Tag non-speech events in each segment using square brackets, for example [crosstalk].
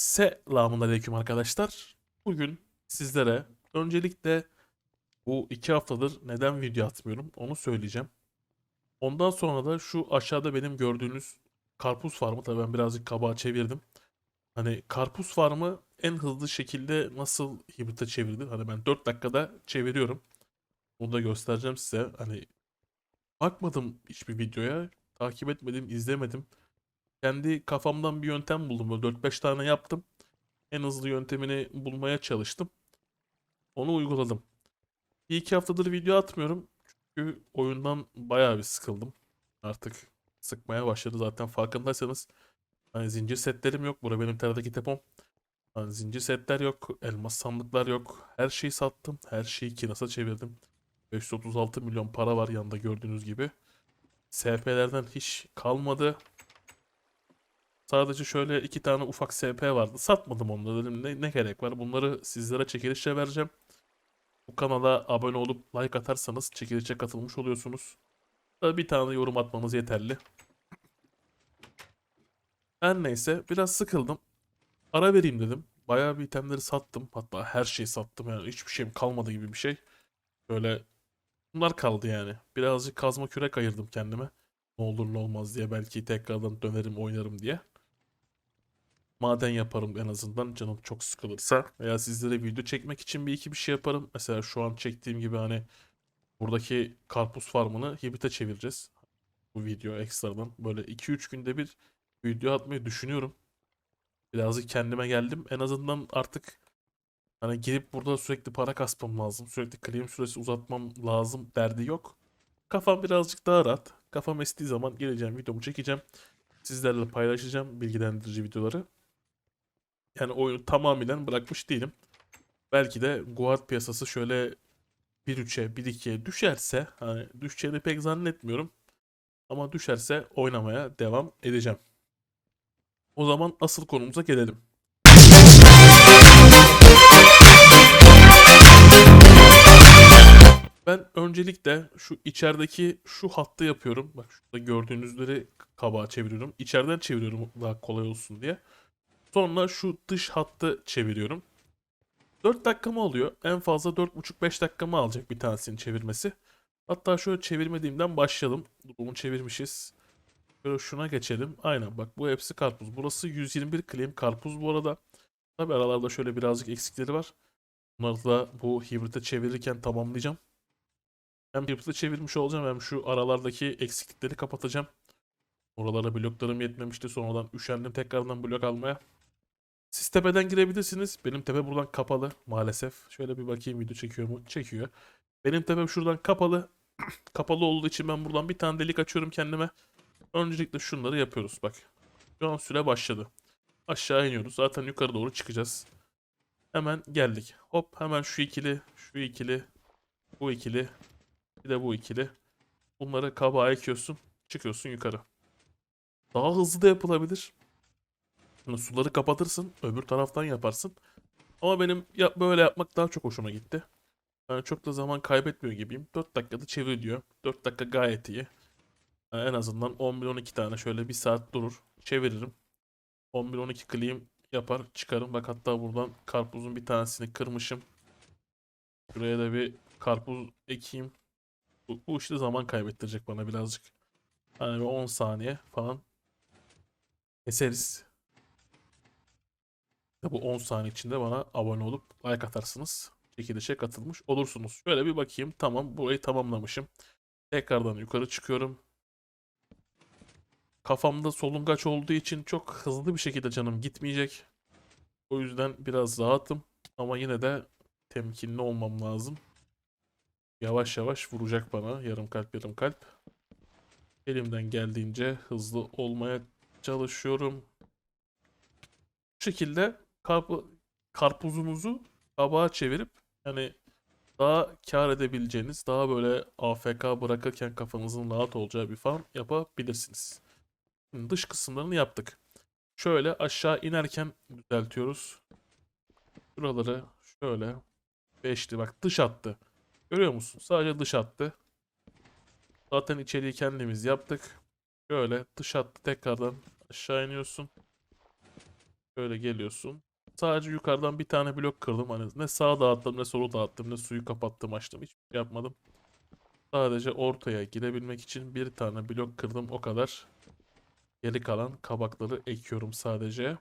Selamun aleyküm arkadaşlar. Bugün sizlere öncelikle bu iki haftadır neden video atmıyorum onu söyleyeceğim. Ondan sonra da şu aşağıda benim gördüğünüz karpuz farmı tabii ben birazcık kabağa çevirdim. Hani karpuz farmı en hızlı şekilde nasıl hibrite çevirdim? Hani ben 4 dakikada çeviriyorum. Bunu da göstereceğim size. Hani bakmadım hiçbir videoya. Takip etmedim, izlemedim. Kendi kafamdan bir yöntem buldum. Böyle 4-5 tane yaptım. En hızlı yöntemini bulmaya çalıştım. Onu uyguladım. Bir iki haftadır video atmıyorum. Çünkü oyundan bayağı bir sıkıldım. Artık sıkmaya başladı zaten farkındaysanız. Hani zincir setlerim yok. Burada benim teradaki depom. Hani zincir setler yok. Elmas sandıklar yok. Her şeyi sattım. Her şeyi kinasa çevirdim. 536 milyon para var yanında gördüğünüz gibi. SP'lerden hiç kalmadı. Sadece şöyle iki tane ufak SP vardı. Satmadım onları dedim. Ne, ne gerek var? Bunları sizlere çekilişle vereceğim. Bu kanala abone olup like atarsanız çekilişe katılmış oluyorsunuz. Bir tane yorum atmanız yeterli. Her neyse biraz sıkıldım. Ara vereyim dedim. Bayağı bir itemleri sattım. Hatta her şeyi sattım yani hiçbir şeyim kalmadı gibi bir şey. Böyle bunlar kaldı yani. Birazcık kazma kürek ayırdım kendime. Ne olur ne olmaz diye belki tekrardan dönerim oynarım diye. Maden yaparım en azından canım çok sıkılırsa. Veya sizlere video çekmek için bir iki bir şey yaparım. Mesela şu an çektiğim gibi hani buradaki karpuz farmını hibrite çevireceğiz. Bu video ekstradan. Böyle 2-3 günde bir video atmayı düşünüyorum. Birazcık kendime geldim. En azından artık hani girip burada sürekli para kasmam lazım. Sürekli claim süresi uzatmam lazım derdi yok. Kafam birazcık daha rahat. Kafam estiği zaman geleceğim videomu çekeceğim. Sizlerle paylaşacağım bilgilendirici videoları. Yani oyunu tamamen bırakmış değilim. Belki de Guard piyasası şöyle 1-3'e 1-2'ye düşerse hani düşeceğini pek zannetmiyorum. Ama düşerse oynamaya devam edeceğim. O zaman asıl konumuza gelelim. Ben öncelikle şu içerideki şu hattı yapıyorum. Bak şurada gördüğünüzleri kabağa çeviriyorum. İçeriden çeviriyorum daha kolay olsun diye. Sonra şu dış hattı çeviriyorum. 4 dakikamı alıyor. En fazla 4,5-5 dakikamı alacak bir tanesini çevirmesi. Hatta şöyle çevirmediğimden başlayalım. Bunu çevirmişiz. Şöyle şuna geçelim. Aynen bak bu hepsi karpuz. Burası 121 claim karpuz bu arada. Tabi aralarda şöyle birazcık eksikleri var. Bunları da bu hibrite çevirirken tamamlayacağım. Hem hibrite çevirmiş olacağım hem şu aralardaki eksiklikleri kapatacağım. Oralara bloklarım yetmemişti. Sonradan üşendim tekrardan blok almaya. Siz tepeden girebilirsiniz. Benim tepe buradan kapalı maalesef. Şöyle bir bakayım video çekiyor mu? Çekiyor. Benim tepem şuradan kapalı. [clears throat] kapalı olduğu için ben buradan bir tane delik açıyorum kendime. Öncelikle şunları yapıyoruz bak. Şu an süre başladı. Aşağı iniyoruz. Zaten yukarı doğru çıkacağız. Hemen geldik. Hop hemen şu ikili, şu ikili, bu ikili, bir de bu ikili. Bunları kabağa ekiyorsun. Çıkıyorsun yukarı. Daha hızlı da yapılabilir. Yani suları kapatırsın. Öbür taraftan yaparsın. Ama benim ya böyle yapmak daha çok hoşuma gitti. Yani çok da zaman kaybetmiyor gibiyim. 4 dakikada çevir diyor. 4 dakika gayet iyi. Yani en azından 11-12 tane şöyle bir saat durur. Çeviririm. 11-12 clean yapar çıkarım. Bak hatta buradan karpuzun bir tanesini kırmışım. Şuraya da bir karpuz ekeyim. Bu, bu işte zaman kaybettirecek bana birazcık. Hani bir 10 saniye falan keseriz. Bu 10 saniye içinde bana abone olup like atarsınız. Çekilişe katılmış olursunuz. Şöyle bir bakayım. Tamam burayı tamamlamışım. Tekrardan yukarı çıkıyorum. Kafamda solungaç olduğu için çok hızlı bir şekilde canım gitmeyecek. O yüzden biraz rahatım. Ama yine de temkinli olmam lazım. Yavaş yavaş vuracak bana. Yarım kalp yarım kalp. Elimden geldiğince hızlı olmaya çalışıyorum. Bu şekilde karp karpuzunuzu kabağa çevirip yani daha kar edebileceğiniz, daha böyle AFK bırakırken kafanızın rahat olacağı bir farm yapabilirsiniz. Şimdi dış kısımlarını yaptık. Şöyle aşağı inerken düzeltiyoruz. Şuraları şöyle beşli bak dış attı. Görüyor musun? Sadece dış attı. Zaten içeriği kendimiz yaptık. Şöyle dış attı tekrardan aşağı iniyorsun. Şöyle geliyorsun. Sadece yukarıdan bir tane blok kırdım. Hani ne sağa dağıttım ne sola dağıttım ne suyu kapattım açtım. Hiçbir şey yapmadım. Sadece ortaya girebilmek için bir tane blok kırdım o kadar. Geri kalan kabakları ekiyorum sadece.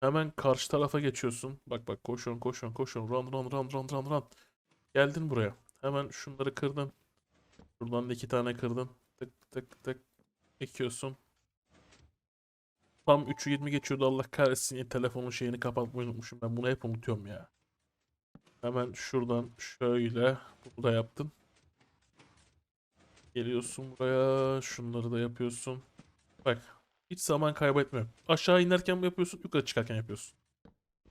Hemen karşı tarafa geçiyorsun. Bak bak koşun koşun koşun. Run run run run run run. Geldin buraya. Hemen şunları kırdın. Şuradan da iki tane kırdın. Tık tık tık. Ekiyorsun. Tam 3'ü 20 geçiyordu Allah kahretsin telefonun şeyini kapatmayı unutmuşum. Ben bunu hep unutuyorum ya. Hemen şuradan şöyle bunu da yaptın. Geliyorsun buraya. Şunları da yapıyorsun. Bak hiç zaman kaybetmiyorum. Aşağı inerken yapıyorsun, yukarı çıkarken yapıyorsun.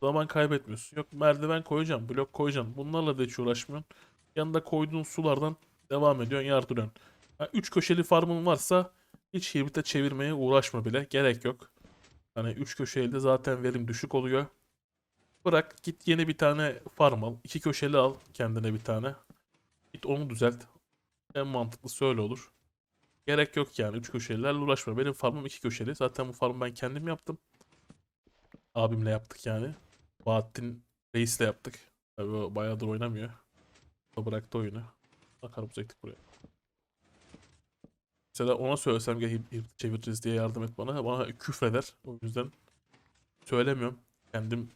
Zaman kaybetmiyorsun. Yok merdiven koyacağım, blok koyacağım. Bunlarla da hiç uğraşmıyorsun. Yanında koyduğun sulardan devam ediyorsun, yardırıyorsun. Ha, üç köşeli farmın varsa hiç hibrite çevirmeye uğraşma bile. Gerek yok. Hani üç köşeli de zaten verim düşük oluyor. Bırak git yeni bir tane farm al. iki köşeli al kendine bir tane. Git onu düzelt. En mantıklısı öyle olur. Gerek yok yani. Üç köşelilerle uğraşma. Benim farmım iki köşeli. Zaten bu farmı ben kendim yaptım. Abimle yaptık yani. Bahattin Reis'le yaptık. Tabii bayağıdır oynamıyor. O bıraktı oyunu. Bakarımıza gittik buraya. Mesela ona söylesem gel hib- hibrit çeviririz diye yardım et bana. Bana küfreder. O yüzden söylemiyorum. Kendim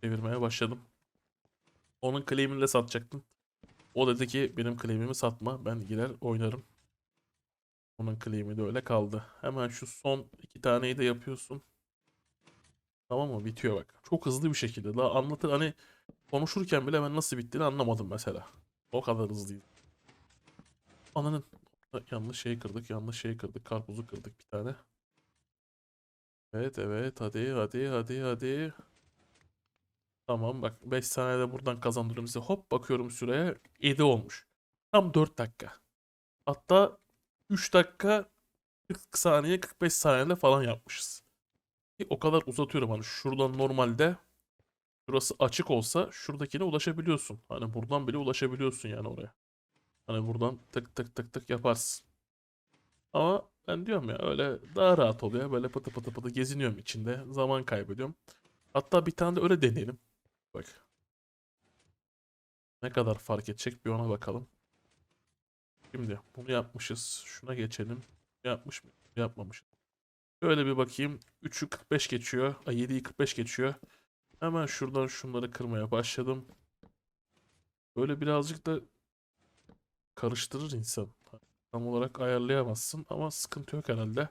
çevirmeye başladım. Onun claim'ini de satacaktım. O dedi ki benim claim'imi satma. Ben gider oynarım. Onun claim'i de öyle kaldı. Hemen şu son iki taneyi de yapıyorsun. Tamam mı? Bitiyor bak. Çok hızlı bir şekilde. Daha anlatır hani konuşurken bile ben nasıl bittiğini anlamadım mesela. O kadar hızlıydı. Ananın yanlış şey kırdık, yanlış şey kırdık. Karpuzu kırdık bir tane. Evet evet hadi hadi hadi hadi. Tamam bak 5 saniyede buradan kazandırıyorum size. Hop bakıyorum süreye 7 olmuş. Tam 4 dakika. Hatta 3 dakika 40 saniye 45 saniyede falan yapmışız. Ki o kadar uzatıyorum hani şuradan normalde şurası açık olsa şuradakine ulaşabiliyorsun. Hani buradan bile ulaşabiliyorsun yani oraya. Hani buradan tık tık tık tık yaparsın. Ama ben diyorum ya öyle daha rahat oluyor. Böyle pıtı pıtı pıtı geziniyorum içinde. Zaman kaybediyorum. Hatta bir tane de öyle deneyelim. Bak. Ne kadar fark edecek bir ona bakalım. Şimdi bunu yapmışız. Şuna geçelim. Yapmış mı? Yapmamış. Şöyle bir bakayım. 3'ü 45 geçiyor. Ay 7'yi 45 geçiyor. Hemen şuradan şunları kırmaya başladım. Böyle birazcık da karıştırır insan. Tam olarak ayarlayamazsın ama sıkıntı yok herhalde.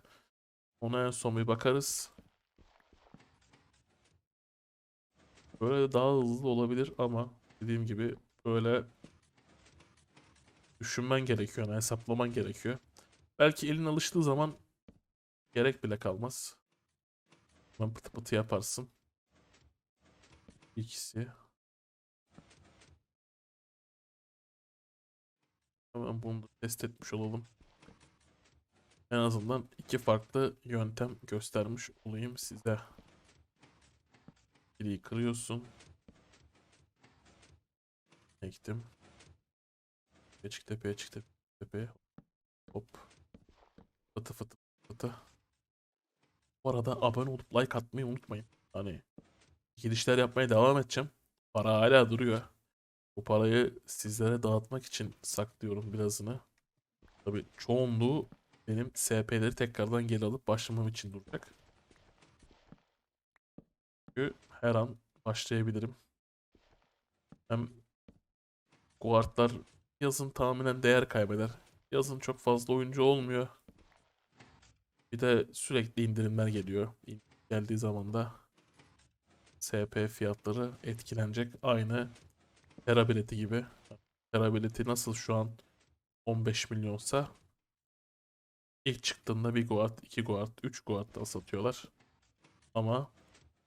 Ona en son bir bakarız. Böyle daha hızlı olabilir ama dediğim gibi böyle düşünmen gerekiyor. Yani hesaplaman gerekiyor. Belki elin alıştığı zaman gerek bile kalmaz. Hemen pıtı pıtı yaparsın. İkisi. Hemen bunu da test etmiş olalım. En azından iki farklı yöntem göstermiş olayım size. Biriyi kırıyorsun. Ektim. Çık tepeye çık tepeye. tepeye. Hop. Fıtı fıtı fıtı. Bu arada abone olup like atmayı unutmayın. Hani gidişler yapmaya devam edeceğim. Para hala duruyor. Bu parayı sizlere dağıtmak için saklıyorum birazını. Tabii çoğunluğu benim SP'leri tekrardan geri alıp başlamam için duracak. Çünkü her an başlayabilirim. Hem guardlar yazın tahminen değer kaybeder. Yazın çok fazla oyuncu olmuyor. Bir de sürekli indirimler geliyor. Geldiği zaman da SP fiyatları etkilenecek. Aynı Tera bileti gibi. Tera bileti nasıl şu an 15 milyonsa ilk çıktığında bir guard, iki guard, üç guard'dan satıyorlar. Ama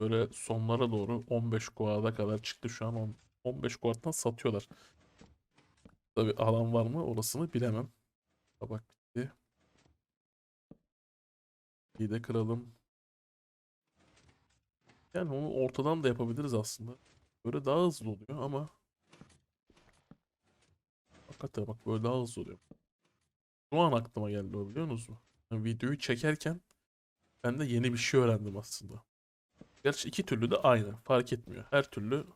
böyle sonlara doğru 15 guard'a kadar çıktı şu an on- 15 guard'dan satıyorlar. Tabi alan var mı orasını bilemem. Tabak bitti. İyi de kıralım. Yani onu ortadan da yapabiliriz aslında. Böyle daha hızlı oluyor ama Hakikaten bak böyle daha hızlı oluyor. Şu an aklıma geldi o biliyor musunuz? Yani videoyu çekerken ben de yeni bir şey öğrendim aslında. Gerçi iki türlü de aynı. Fark etmiyor. Her türlü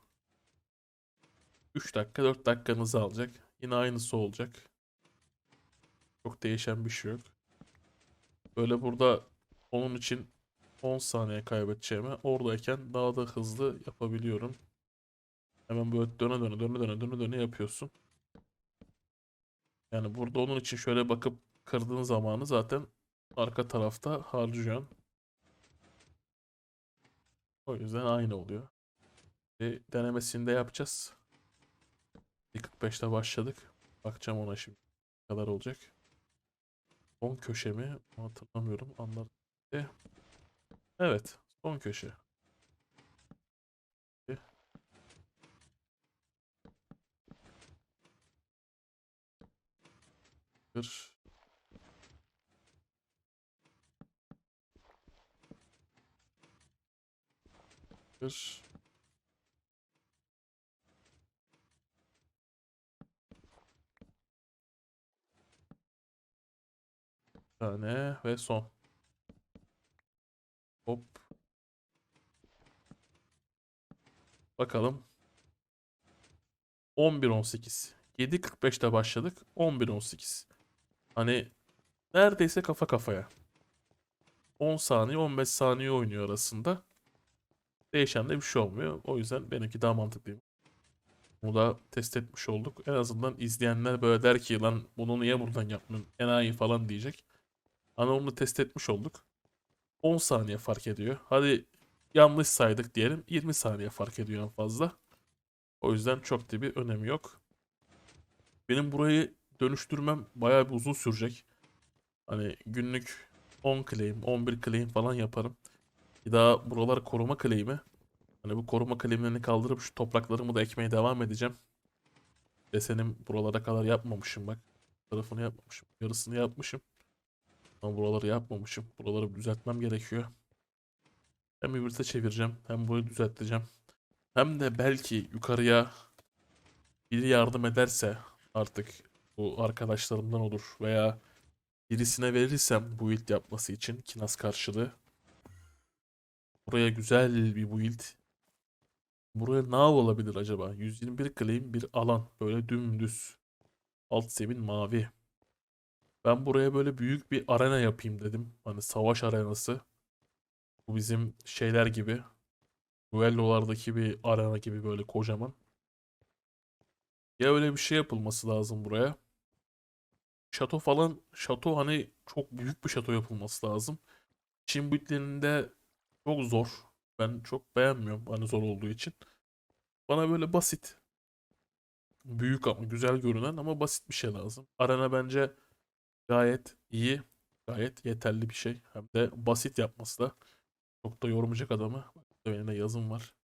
3 dakika 4 dakikanızı alacak. Yine aynısı olacak. Çok değişen bir şey yok. Böyle burada onun için 10 saniye kaybedeceğime oradayken daha da hızlı yapabiliyorum. Hemen böyle döne döne döne döne döne döne yapıyorsun. Yani burada onun için şöyle bakıp kırdığın zamanı zaten arka tarafta harcıyorsun. O yüzden aynı oluyor. Bir denemesini de yapacağız. 1.45'te başladık. Bakacağım ona şimdi. Ne kadar olacak. 10 köşe mi? Hatırlamıyorum. Anladım. E, Evet. Son köşe. Kır. Kır. tane ve son. Hop. Bakalım. 11-18. 7.45'te başladık. 11-18. Hani neredeyse kafa kafaya. 10 saniye 15 saniye oynuyor arasında. Değişen de bir şey olmuyor. O yüzden benimki daha mantıklıyım. Bunu da test etmiş olduk. En azından izleyenler böyle der ki lan bunu niye buradan yapmıyorsun? Enayi falan diyecek. Hani onu test etmiş olduk. 10 saniye fark ediyor. Hadi yanlış saydık diyelim. 20 saniye fark ediyor en fazla. O yüzden çok da bir önemi yok. Benim burayı dönüştürmem bayağı bir uzun sürecek. Hani günlük 10 claim, 11 claim falan yaparım. Bir daha buralar koruma claim'i. Hani bu koruma claimlerini kaldırıp şu topraklarımı da ekmeye devam edeceğim. Desenim buralara kadar yapmamışım bak. Tarafını yapmamışım. Yarısını yapmışım. Ama buraları yapmamışım. Buraları düzeltmem gerekiyor. Hem übrite çevireceğim. Hem burayı düzelteceğim. Hem de belki yukarıya biri yardım ederse artık bu arkadaşlarımdan olur veya birisine verirsem bu build yapması için kinas karşılığı buraya güzel bir build buraya ne olabilir acaba 121 claim bir alan böyle dümdüz alt zemin mavi ben buraya böyle büyük bir arena yapayım dedim. Hani savaş arenası. Bu bizim şeyler gibi. Duellolardaki bir arena gibi böyle kocaman. Ya öyle bir şey yapılması lazım buraya. Şato falan, şato hani çok büyük bir şato yapılması lazım. Çin bütlerinde çok zor. Ben çok beğenmiyorum hani zor olduğu için. Bana böyle basit, büyük ama güzel görünen ama basit bir şey lazım. Arena bence Gayet iyi. Gayet yeterli bir şey. Hem de basit yapması da çok da yormayacak adamı. Benim yazım var.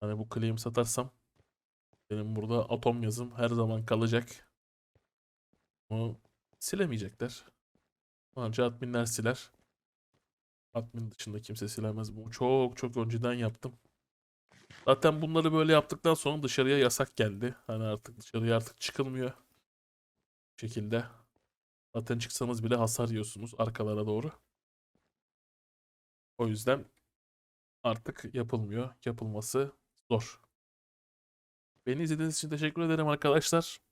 Hani bu claim satarsam benim burada atom yazım her zaman kalacak. Bunu silemeyecekler. Ancak adminler siler. Admin dışında kimse silemez. Bu çok çok önceden yaptım. Zaten bunları böyle yaptıktan sonra dışarıya yasak geldi. Hani artık dışarıya artık çıkılmıyor. Bu şekilde. Zaten çıksanız bile hasar yiyorsunuz arkalara doğru. O yüzden artık yapılmıyor. Yapılması zor. Beni izlediğiniz için teşekkür ederim arkadaşlar.